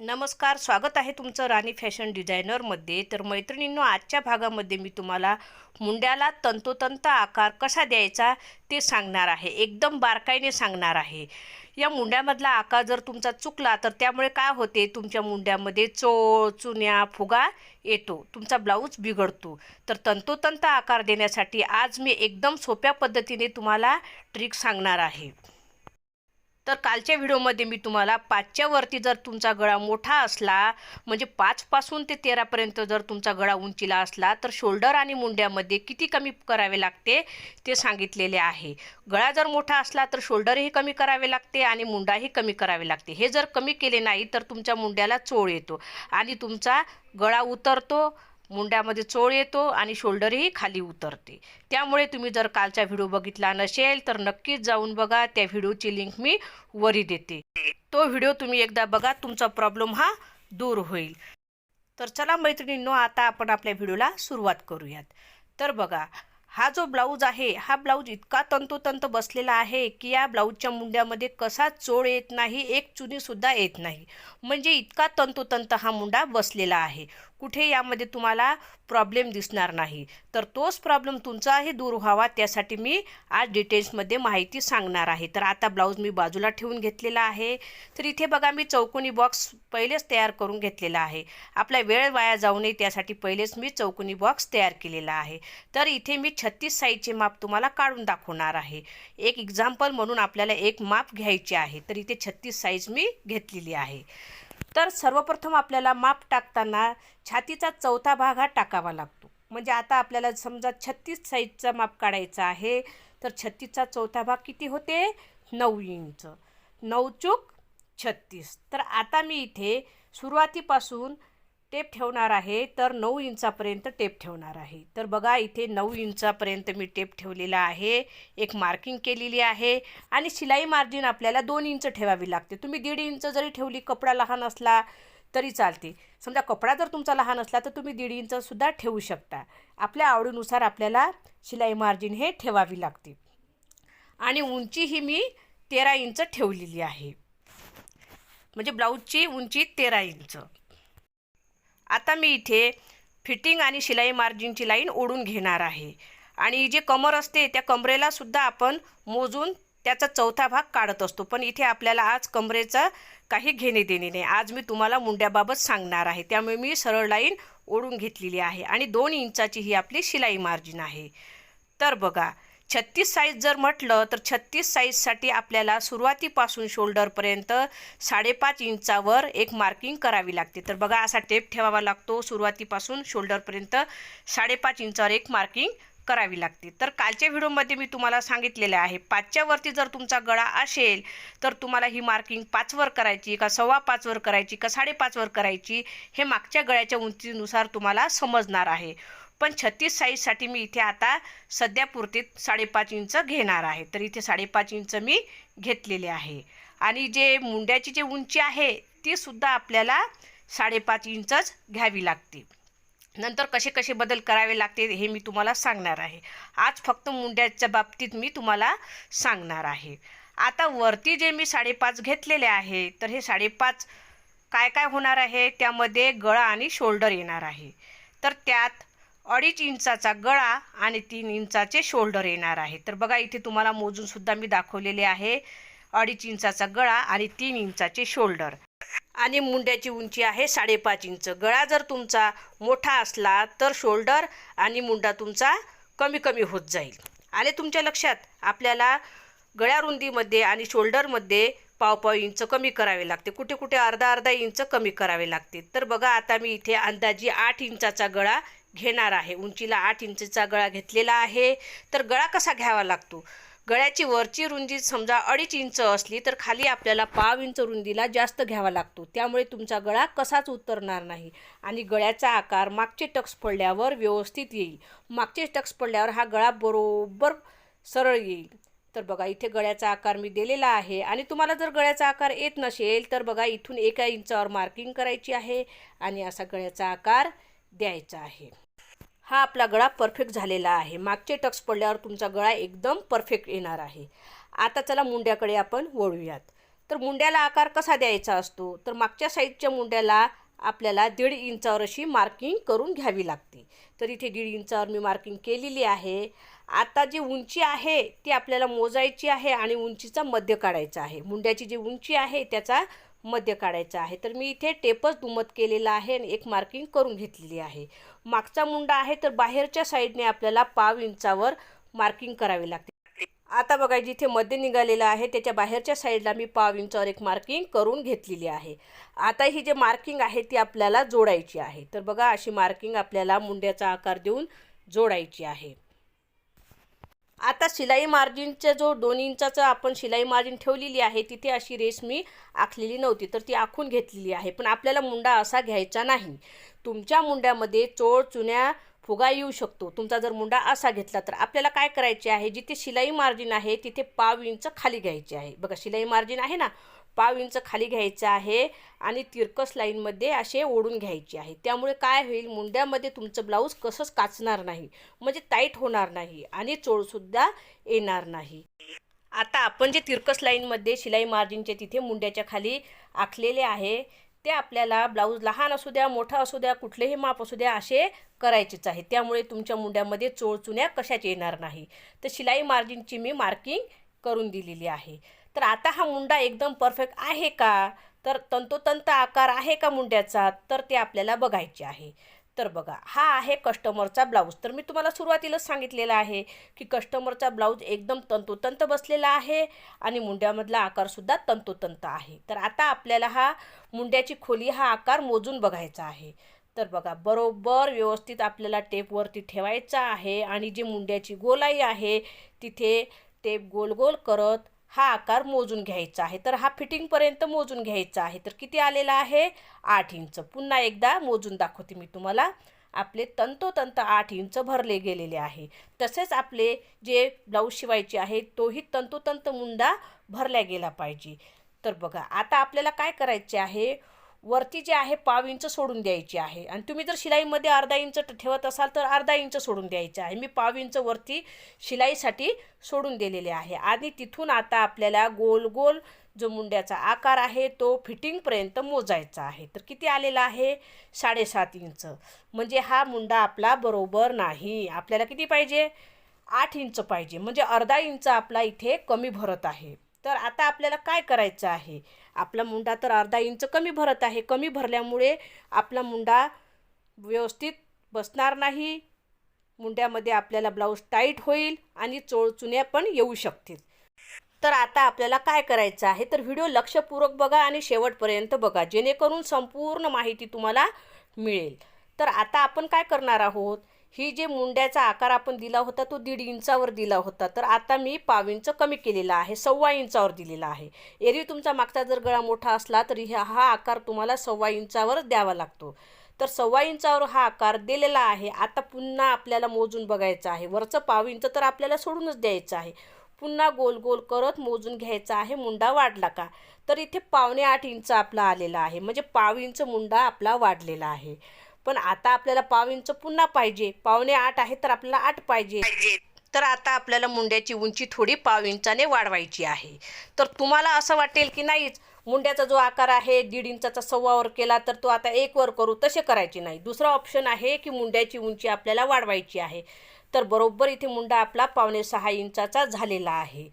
नमस्कार स्वागत आहे तुमचं राणी फॅशन डिझायनरमध्ये. तर मैत्रिणींनो आजच्या भागामध्ये मी तुम्हाला मुंड्याला तंतोतंत आकार कसा द्यायचा ते सांगणार आहे. एकदम बारकाईने सांगणार आहे. या मुंड्यामधला आकार जर तुमचा चुकला तर त्यामुळे काय होते? तुमच्या मुंड्यामध्ये चोळ चुन्या फुगा येतो. तुमचा ब्लाऊज बिघडतो. तर तंतोतंत आकार देण्यासाठी आज मी एकदम सोप्या पद्धतीने तुम्हाला ट्रिक सांगणार आहे. तर कालच्या व्हिडिओमध्ये मी तुम्हाला पाचच्या वरती जर तुमचा गळा मोठा असला म्हणजे पाचपासून ते तेरापर्यंत जर तुमचा गळा उंचीला असला तर शोल्डर आणि मुंड्यामध्ये किती कमी करावे लागते ते सांगितलेले आहे. गळा जर मोठा असला तर शोल्डरही कमी करावे लागते आणि मुंडाही कमी करावे लागते. हे जर कमी केले नाही तर तुमच्या मुंड्याला चोळ येतो आणि तुमचा गळा उतरतो मुंड्यामध्ये चोळ येतो आणि शोल्डरही खाली उतरते. त्यामुळे तुम्ही जर कालचा व्हिडिओ बघितला नसेल तर नक्कीच जाऊन बघा. त्या व्हिडिओची लिंक मी वरी देते. तो व्हिडिओ तुम्ही एकदा बघा. तुमचा प्रॉब्लेम हा दूर होईल. तर चला मैत्रिणींनो आता आपण आपल्या व्हिडिओला सुरुवात करूयात. तर बघा हा जो ब्लाऊज आहे हा ब्लाऊज इतका तंतोतंत बसलेला आहे की या ब्लाऊजच्या मुंड्यामध्ये कसा चोळ येत नाही एक चुनीसुद्धा येत नाही. म्हणजे इतका तंतोतंत हा मुंडा बसलेला आहे. कुठे यामध्ये तुम्हाला प्रॉब्लेम दिसणार नाही. तर तोच प्रॉब्लेम तुमचाही दूर व्हावा. त्यासाठी मी आज डिटेल्समध्ये माहिती सांगणार आहे. तर आता ब्लाऊज मी बाजूला ठेवून घेतलेला आहे. तर इथे बघा मी चौकोनी बॉक्स पहिलेच तयार करून घेतलेला आहे. आपला वेळ वाया जाऊ नये त्यासाठी पहिलेच मी चौकोनी बॉक्स तयार केलेला आहे. तर इथे मी छत्तीस साईजचे माप तुम्हाला काढून दाखवणार आहे. एक एक्झाम्पल म्हणून आपल्याला एक माप घ्यायचे आहे तर इथे छत्तीस साईज मी घेतलेली आहे. तर सर्वप्रथम आपल्याला माप टाकताना छातीचा चौथा भाग हा टाकावा लागतो. म्हणजे आता आपल्याला समजा छत्तीस साईजचा माप काढायचा आहे तर छत्तीसचा चौथा भाग किती होते? नऊ इंच. नऊ चूक छत्तीस. तर आता मी इथे सुरुवातीपासून टेप ठेवणार आहे तर नऊ इंचापर्यंत टेप ठेवणार आहे. तर बघा इथे नऊ इंचापर्यंत मी टेप ठेवलेला आहे. एक मार्किंग केलेली आहे आणि शिलाई मार्जिन आपल्याला दोन इंच ठेवावी लागते. तुम्ही दीड इंच जरी ठेवली कपडा लहान असला तरी चालते. समजा कपडा जर तुमचा लहान असला तर तुम्ही दीड इंचसुद्धा ठेवू शकता. आपल्या आवडीनुसार आपल्याला शिलाई मार्जिन हे ठेवावी लागते. आणि उंची ही मी तेरा इंच ठेवलेली आहे. म्हणजे ब्लाऊजची उंची तेरा इंच. आता मी इथे फिटिंग आणि शिलाई मार्जिनची लाईन ओढून घेणार आहे. आणि जे कमर असते त्या कमरेला सुद्धा आपण मोजून त्याचा चौथा भाग काढत असतो. पण इथे आपल्याला आज कमरेचं काही घेणे देणे नाही. आज मी तुम्हाला मुंड्याबाबत सांगणार आहे. त्यामुळे मी सरळ लाईन ओढून घेतलेली आहे. आणि दोन इंचाची ही आपली शिलाई मार्जिन आहे. तर बघा छत्तीस साईज जर म्हटलं तर छत्तीस साईजसाठी आपल्याला सुरुवातीपासून शोल्डरपर्यंत साडेपाच इंचावर एक मार्किंग करावी लागते. तर बघा असा टेप ठेवावा लागतो. सुरुवातीपासून शोल्डरपर्यंत साडेपाच इंचावर एक मार्किंग करावी लागते. तर कालच्या व्हिडिओमध्ये मी तुम्हाला सांगितलेलं आहे पाचच्यावरती जर तुमचा गळा असेल तर तुम्हाला ही मार्किंग पाचवर करायची का सव्वा पाचवर करायची का साडेपाचवर करायची हे मागच्या गळ्याच्या उंचीनुसार तुम्हाला समजणार आहे. पण छत्तीस साईजसाठी मी इथे आता सध्यापुरते साडेपाच इंच घेणार आहे. तर इथे साडेपाच इंच मी घेतलेले आहे. आणि जे मुंड्याची जी उंची आहे ती सुद्धा आपल्याला साडेपाच इंचच घ्यावी लागते. नंतर कसे कसे बदल करावे लागते हे मी तुम्हाला सांगणार आहे. आज फक्त मुंड्याच्या बाबतीत मी तुम्हाला सांगणार आहे. आता वरती जे मी साडेपाच घेतलेले आहे तर हे साडेपाच काय काय होणार आहे त्यामध्ये गळा आणि शोल्डर येणार आहे. तर त्यात अडीच इंचाचा गळा आणि तीन इंचाचे शोल्डर येणार आहे. तर बघा इथे तुम्हाला मोजूनसुद्धा मी दाखवलेले आहे. अडीच इंचाचा गळा आणि तीन इंचाचे शोल्डर. आणि मुंड्याची उंची आहे साडेपाच इंच. गळा जर तुमचा मोठा असला तर शोल्डर आणि मुंडा तुमचा कमी कमी होत जाईल. आले तुमच्या लक्षात आपल्याला गळ्या रुंदीमध्ये आणि शोल्डरमध्ये पावपाव इंच कमी करावे लागते. कुठे कुठे अर्धा अर्धा इंच कमी करावे लागते. तर बघा आता मी इथे अंदाजी आठ इंचाचा गळा घेणार आहे. उंचीला आठ इंचचा गळा घेतलेला आहे. तर गळा कसा घ्यावा लागतो? गळ्याची वरची रुंदी समजा अडीच इंच असली तर खाली आपल्याला पाव इंच रुंदीला जास्त घ्यावा लागतो. त्यामुळे तुमचा गळा कसाच उतरणार नाही आणि गळ्याचा आकार मागचे टक्स पडल्यावर व्यवस्थित येईल. मागचे टक्स पडल्यावर हा गळा बरोबर सरळ येईल. तर बघा इथे गळ्याचा आकार मी दिलेला आहे आणि तुम्हाला जर गळ्याचा आकार येत नसेल तर बघा इथून एका इंचावर मार्किंग करायची आहे आणि असा गळ्याचा आकार द्यायचा आहे. हा आपला गळा परफेक्ट झालेला आहे. मागचे टक्स पडल्यावर तुमचा गळा एकदम परफेक्ट येणार आहे. आता चला मुंड्याकडे आपण वळूयात. तर मुंड्याला आकार कसा द्यायचा असतो? तर मागच्या साईडच्या मुंड्याला आपल्याला दीड इंचावर अशी मार्किंग करून घ्यावी लागते. तर इथे दीड इंचावर मी मार्किंग केलेली आहे. आता जी उंची आहे ती आपल्याला मोजायची आहे आणि उंचीचा मध्य काढायचा आहे. मुंड्याची जी उंची आहे त्याचा मध्य काढायचा आहे. तर मी इथे टेपच दुमत केलेला आहे आणि एक मार्किंग करून घेतलेली आहे. मागचा मुंडा आहे तर बाहेरच्या साईडने आपल्याला पाव इंचावर मार्किंग करावी लागते. आता बघा जिथे मध्य निघालेलं आहे त्याच्या बाहेरच्या साईडला मी पाव इंचावर एक मार्किंग करून घेतलेली आहे. आता ही जे मार्किंग आहे ती आपल्याला जोडायची आहे. तर बघा अशी मार्किंग आपल्याला मुंड्याचा आकार देऊन जोडायची आहे. आता शिलाई मार्जिनचा जो दोन इंचाचं आपण शिलाई मार्जिन ठेवलेली आहे तिथे अशी रेस मी आखलेली नव्हती तर ती आखून घेतलेली आहे. पण आपल्याला मुंडा असा घ्यायचा नाही. तुमच्या मुंड्यामध्ये चोळ चुन्या फुगा येऊ शकतो. तुमचा जर मुंडा असा घेतला तर आपल्याला काय करायचे आहे जिथे शिलाई मार्जिन आहे तिथे पाव इंच खाली घ्यायचे आहे. बघा शिलाई मार्जिन आहे ना पाव इंच खाली घ्यायचं आहे आणि तिरकस लाईनमध्ये असे ओढून घ्यायचे आहे. त्यामुळे काय होईल? मुंड्यामध्ये तुमचं ब्लाऊज कसंच काचणार नाही. म्हणजे टाईट होणार नाही आणि चोळसुद्धा येणार नाही. आता आपण जे तिरकस लाईनमध्ये शिलाई मार्जिनचे तिथे मुंड्याच्या खाली आखलेले आहे ते आपल्याला ब्लाऊज लहान असू द्या मोठा असू द्या कुठलेही माप असू द्या असे करायचेच आहे. त्यामुळे तुमच्या मुंड्यामध्ये चोळचुन्या कशाच येणार नाही. तर शिलाई मार्जिनची मी मार्किंग करून दिलेली आहे. तर आता हा मुंडा एकदम परफेक्ट आहे का? तर तंतोतंत आकार आहे का मुंड्याचा? तर ते आपल्याला बघायचे आहे. तर बघा हा आहे कस्टमरचा ब्लाऊज तर मी तुम्हाला सुरुवातीलाच सांगितलेलं आहे की कस्टमरचा ब्लाऊज एकदम तंतोतंत बसलेला आहे आणि मुंड्यामधला आकारसुद्धा तंतोतंत आहे. तर आता आपल्याला हा मुंड्याची खोली हा आकार मोजून बघायचा आहे. तर बघा बरोबर व्यवस्थित आपल्याला टेपवरती ठेवायचा आहे आणि जी मुंड्याची गोलाई आहे तिथे टेप गोल गोल करत हा आकार मोजून घ्यायचा आहे. तर हा फिटिंगपर्यंत मोजून घ्यायचा आहे. तर किती आलेला आहे? आठ इंच. पुन्हा एकदा मोजून दाखवते मी तुम्हाला. आपले तंतोतंत आठ इंच भरले गेलेले आहे. तसेच आपले जे ब्लाऊज शिवायचे आहे तोही तंतोतंत मुंडा भरला गेला पाहिजे. तर बघा आता आपल्याला काय करायचे आहे? वरती जे आहे पाव इंच सोडून द्यायची आहे. आणि तुम्ही जर शिलाईमध्ये अर्धा इंच ठेवत असाल तर अर्धा इंच सोडून द्यायचं आहे. मी पाव इंच वरती शिलाईसाठी सोडून दिलेले आहे. आणि तिथून आता आपल्याला गोल गोल जो मुंड्याचा आकार आहे तो फिटिंगपर्यंत मोजायचा आहे. तर किती आलेला आहे? साडेसात इंच. म्हणजे हा मुंडा आपला बरोबर नाही. आपल्याला किती पाहिजे? आठ इंच पाहिजे. म्हणजे अर्धा इंच आपला इथे कमी भरत आहे. तर आता आपल्याला काय करायचं आहे? आपला मुंडा तर अर्धा इंच कमी भरत आहे. कमी भरल्यामुळे आपला मुंडा व्यवस्थित बसणार नाही. मुंड्यामध्ये आपल्याला ब्लाऊज टाईट होईल आणि चोळचुन्या पण येऊ शकतील. तर आता आपल्याला काय करायचं आहे? तर व्हिडिओ लक्षपूर्वक बघा आणि शेवटपर्यंत बघा. जेणेकरून संपूर्ण माहिती तुम्हाला मिळेल. तर आता आपण काय करणार आहोत? ही जे मुंड्याचा आकार आपण दिला होता तो दीड इंचावर दिला होता. तर आता मी पाव इंच कमी केलेला आहे सव्वा इंचावर दिलेला आहे. एरवी तुमचा मागचा जर गळा मोठा असला तरी हा हा आकार तुम्हाला सव्वा इंचावर द्यावा लागतो. तर सव्वा इंचावर हा आकार दिलेला आहे. आता पुन्हा आपल्याला मोजून बघायचं आहे. वरचं पाव इंच तर आपल्याला सोडूनच द्यायचं आहे. पुन्हा गोल गोल करत मोजून घ्यायचा आहे. मुंडा वाढला का? तर इथे पावणे आठ इंच आपला आलेला आहे. म्हणजे पाव इंच मुंडा आपला वाढलेला आहे. पण आता आपल्याला पाव इंच पुन्हा पाहिजे. पावणे आठ आहे तर आपल्याला आठ पाहिजे. तर आता आपल्याला मुंड्याची उंची थोडी पाव इंचाने वाढवायची आहे. तर तुम्हाला असं वाटेल की नाहीच मुंड्याचा जो आकार आहे दीड इंचाचा सव्वावर केला तर तो आता एक वर करू तसे करायचे नाही. दुसरा ऑप्शन आहे की मुंड्याची उंची आपल्याला वाढवायची आहे. तर बरोबर इथे मुंडा आपला पावणे सहा इंचाचा झालेला आहे.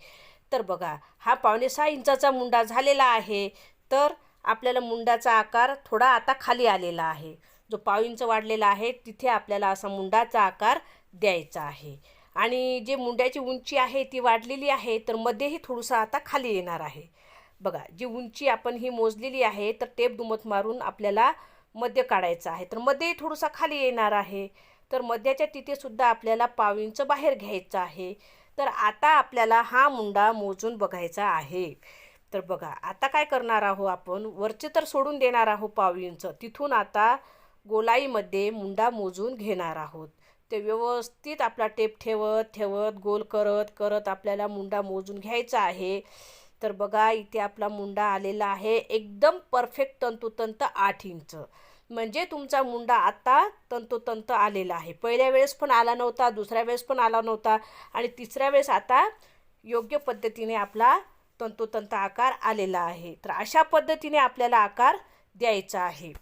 तर बघा हा पावणे सहा इंचाचा मुंडा झालेला आहे. तर आपल्याला मुंडाचा आकार थोडा आता खाली आलेला आहे. जो पाव इंच वाढलेला आहे तिथे आपल्याला असा मुंडाचा आकार द्यायचा आहे. आणि जे मुंड्याची उंची आहे ती वाढलेली आहे तर मध्येही थोडंसं आता खाली येणार आहे. बघा जी उंची आपण ही मोजलेली आहे तर टेप दुमत मारून आपल्याला मध्य काढायचं आहे. तर मध्येही थोडंसं खाली येणार आहे. तर मध्याच्या तिथेसुद्धा आपल्याला पाव इंच बाहेर घ्यायचं आहे. तर आता आपल्याला हा मुंडा मोजून बघायचा आहे. तर बघा आता काय करणार आहो आपण? वरचे तर सोडून देणार आहो पाव इंच. तिथून आता गोलाईमध्ये मुंडा मोजून घेणार आहोत. ते व्यवस्थित आपला टेप ठेवत ठेवत गोल करत करत आपल्याला मुंडा मोजून घ्यायचा आहे. तर बघा इथे आपला मुंडा आलेला आहे. एकदम परफेक्ट तंतोतंत आठ इंच. म्हणजे तुमचा मुंडा आता तंतोतंत आलेला आहे. पहिल्या वेळेस पण आला नव्हता दुसऱ्या वेळेस पण आला नव्हता आणि तिसऱ्या वेळेस आता योग्य पद्धतीने आपला तंतोतंत आकार आलेला आहे. तर अशा पद्धतीने आपल्याला आकार द्यायचा आहे.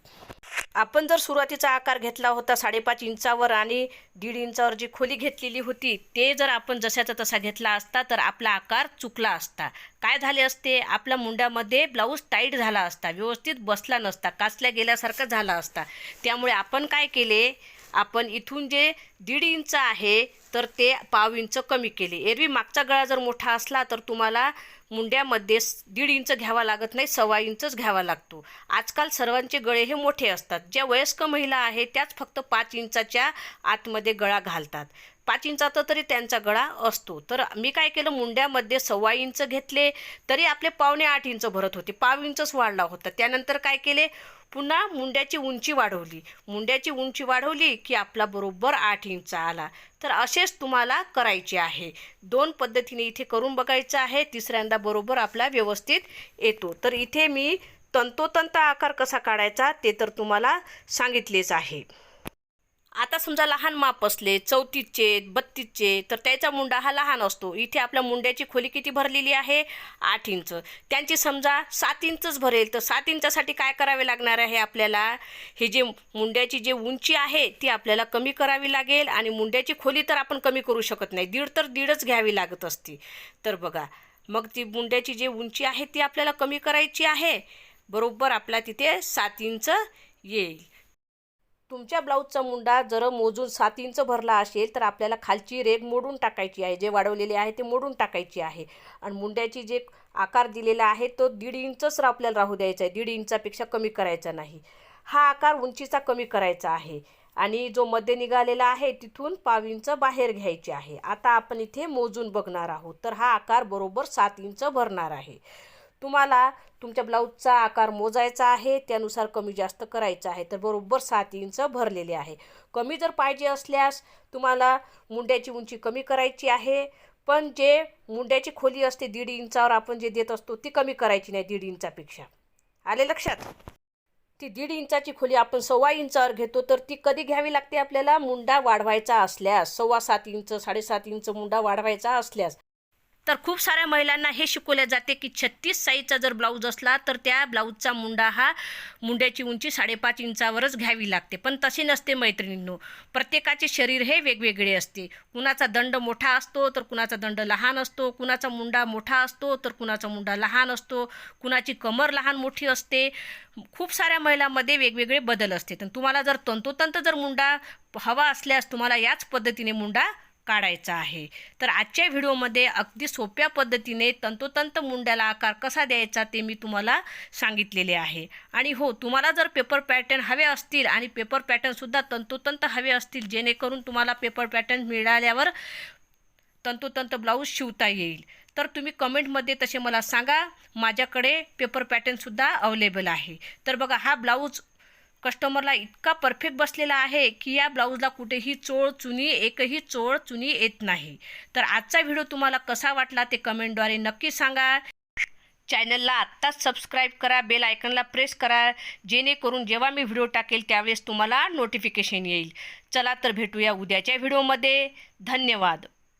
आपण जर सुरुवातीचा आकार घेतला होता साडेपाच इंचावर आणि दीड इंचावर जी खोली घेतलेली होती ते जर आपण जशाचा तसा घेतला असता तर आपला आकार चुकला असता. काय झाले असते? आपल्या मुंड्यामध्ये ब्लाऊज टाईट झाला असता व्यवस्थित बसला नसता काचल्या गेल्यासारखा झाला असता. त्यामुळे आपण काय केले? आपण इथून जे दीड इंच आहे तर ते पाव इंच कमी केले. एरवी मागचा गळा जर मोठा असला तर तुम्हाला मुंड्यामध्ये दीड इंच घ्यावा लागत नाही सव्वा इंचच घ्यावा लागतो. आजकाल सर्वांचे गळे हे मोठे असतात. ज्या वयस्क महिला आहेत त्याच फक्त पाच इंचाच्या आतमध्ये गळा घालतात. पाच इंचाचा तरी त्यांचा गळा असतो. तर मी काय केलं मुंड्यामध्ये सव्वा इंच घेतले तरी आपले पावणे आठ इंच भरत होते. पाव इंचच वाढला होता. त्यानंतर काय केले पुन्हा मुंड्याची उंची वाढवली. मुंड्याची उंची वाढवली की आपला बरोबर आठ इंच आला. तर असेच तुम्हाला करायचे आहे. दोन पद्धतीने इथे करून बघायचं आहे. तिसऱ्यांदा बरोबर आपला व्यवस्थित येतो. तर इथे मी तंतोतंत आकार कसा काढायचा ते तर तुम्हाला सांगितलेच आहे. आता समजा लहान माप असले चौतीसचे बत्तीसचे तर त्याचा मुंडा हा लहान असतो. इथे आपल्या मुंड्याची खोली किती भरलेली आहे? आठ इंच. त्यांची समजा सात इंचच भरेल तर सात इंचासाठी काय करावे लागणार आहे आपल्याला? हे जे मुंड्याची जे उंची आहे ती आपल्याला कमी करावी लागेल आणि मुंड्याची खोली तर आपण कमी करू शकत नाही. दीड तर दीडच घ्यावी लागत असती. तर बघा मग ती मुंड्याची जी उंची आहे ती आपल्याला कमी करायची आहे. बरोबर आपला तिथे सात इंच येईल. तुमच्या ब्लाऊजचा मुंडा जर मोजून सात इंच भरला असेल तर आपल्याला खालची रेग मोडून टाकायची आहे. जे वाढवलेले आहे ते मोडून टाकायची आहे. आणि मुंड्याची जे आकार दिलेला आहे तो दीड इंचच आपल्याला राहू द्यायचा आहे. दीड इंचापेक्षा कमी करायचा नाही. हा आकार उंचीचा कमी करायचा आहे. आणि जो मध्ये निघालेला आहे तिथून पाव इंच बाहेर घ्यायचे आहे. आता आपण इथे मोजून बघणार आहोत. तर हा आकार बरोबर सात इंच भरणार आहे. तुम्हाला तुमच्या ब्लाऊजचा आकार मोजायचा आहे त्यानुसार कमी जास्त करायचं आहे. तर बरोबर सात इंच भरलेले आहे. कमी जर पाहिजे असल्यास तुम्हाला मुंड्याची उंची कमी करायची आहे. पण जे मुंड्याची खोली असते दीड इंचावर आपण जे देत असतो ती कमी करायची नाही दीड इंचापेक्षा. आले लक्षात? ती दीड इंचाची खोली आपण सव्वा इंचावर घेतो तर ती कधी घ्यावी लागते आपल्याला? मुंडा वाढवायचा असल्यास सव्वा सात इंच साडेसात इंच मुंडा वाढवायचा असल्यास. तर खूप साऱ्या महिलांना हे शिकवले जाते की छत्तीस साईजचा जर ब्लाऊज असला तर त्या ब्लाऊजचा मुंडा हा मुंड्याची उंची साडेपाच इंचावरच घ्यावी लागते. पण तसे नसते मैत्रिणींनो. प्रत्येकाचे शरीर हे वेगवेगळे असते. कुणाचा दंड मोठा असतो तर कुणाचा दंड लहान असतो. कुणाचा मुंडा मोठा असतो तर कुणाचा मुंडा लहान असतो. कुणाची कमर लहान मोठी असते. खूप साऱ्या महिलांमध्ये वेगवेगळे बदल असते तर तुम्हाला जर तंतोतंत जर मुंडा हवा असल्यास तुम्हाला याच पद्धतीने मुंडा काढायचा आहे. तर आजच्या व्हिडिओमध्ये अगदी सोप्या पद्धतीने तंतोतंत मुंड्याला आकार कसा द्यायचा ते मी तुम्हाला सांगितलेले आहे. आणि हो तुम्हाला जर पेपर पॅटर्न हवे असतील आणि पेपर पॅटर्नसुद्धा तंतोतंत हवे असतील जेणेकरून तुम्हाला पेपर पॅटर्न मिळाल्यावर तंतोतंत ब्लाऊज शिवता येईल. तर तुम्ही कमेंटमध्ये तसे मला सांगा. माझ्याकडे पेपर पॅटर्नसुद्धा अवेलेबल आहे. तर बघा हा ब्लाऊज कस्टमरला इतका परफेक्ट बसलेला आहे की या ब्लाऊजला कुठेही चोळ चुनी एकही चोळ चुनी येत नाही. तर आजचा व्हिडिओ तुम्हाला कसा वाटला ते कमेंटद्वारे नक्की सांगा. चॅनलला आत्ताच सबस्क्राईब करा बेल आयकनला प्रेस करा जेणेकरून जेव्हा मी व्हिडिओ टाकेल त्यावेळेस तुम्हाला नोटिफिकेशन येईल. चला तर भेटूया उद्याच्या व्हिडिओमध्ये. धन्यवाद.